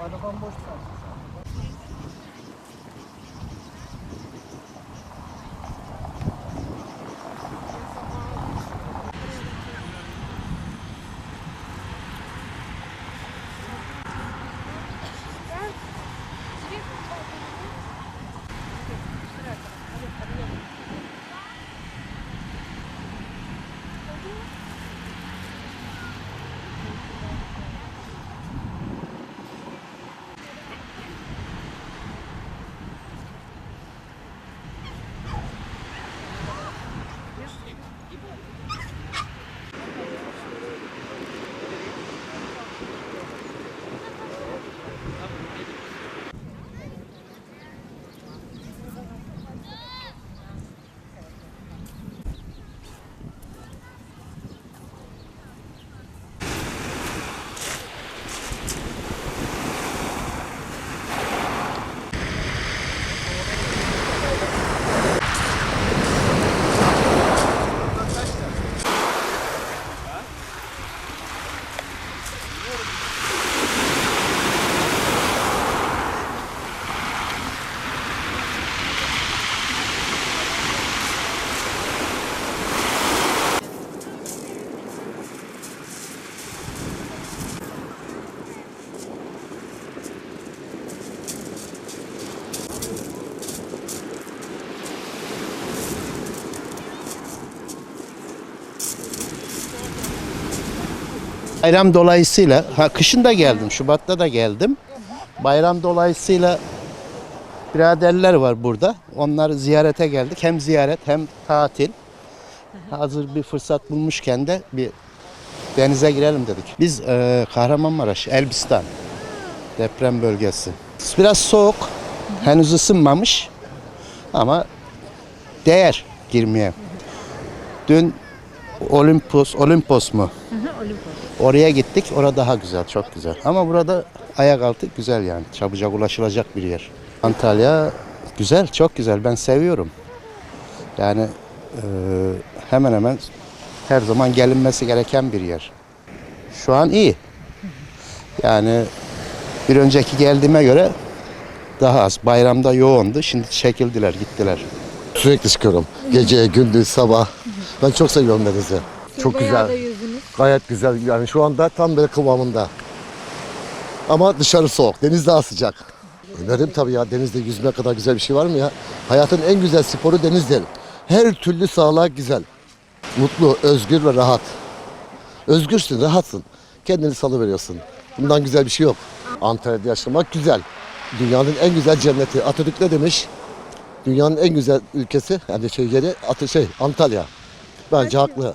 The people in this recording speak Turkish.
araban boş kalsın. Bayram dolayısıyla, ha kışın da geldim, Şubat'ta da geldim. Bayram dolayısıyla biraderler var burada. Onları ziyarete geldik. Hem ziyaret hem tatil. Hazır bir fırsat bulmuşken de bir denize girelim dedik. Biz e, Kahramanmaraş, Elbistan deprem bölgesi. Biraz soğuk, henüz ısınmamış ama değer girmeye. Dün Olimpos, Olimpos mu? Oraya gittik. Orada daha güzel, çok güzel. Ama burada ayak altı güzel yani. Çabucak ulaşılacak bir yer. Antalya güzel, çok güzel. Ben seviyorum. Yani e, hemen hemen her zaman gelinmesi gereken bir yer. Şu an iyi. Yani bir önceki geldiğime göre daha az. Bayramda yoğundu. Şimdi çekildiler, gittiler. Sürekli çıkıyorum. Gece, gündüz, sabah. Ben çok seviyorum denizi. Çok güzel. Gayet güzel. Yani şu anda tam böyle kıvamında. Ama dışarı soğuk. Deniz daha sıcak. Öneririm tabii ya. Denizde yüzme kadar güzel bir şey var mı ya? Hayatın en güzel sporu denizdir. Her türlü sağlığa güzel. Mutlu, özgür ve rahat. Özgürsün, rahatsın. Kendini salıveriyorsun. Bundan güzel bir şey yok. Antalya'da yaşamak güzel. Dünyanın en güzel cenneti. Atatürk ne demiş? Dünyanın en güzel ülkesi, yani şey yeri, şey Antalya. Bence haklı.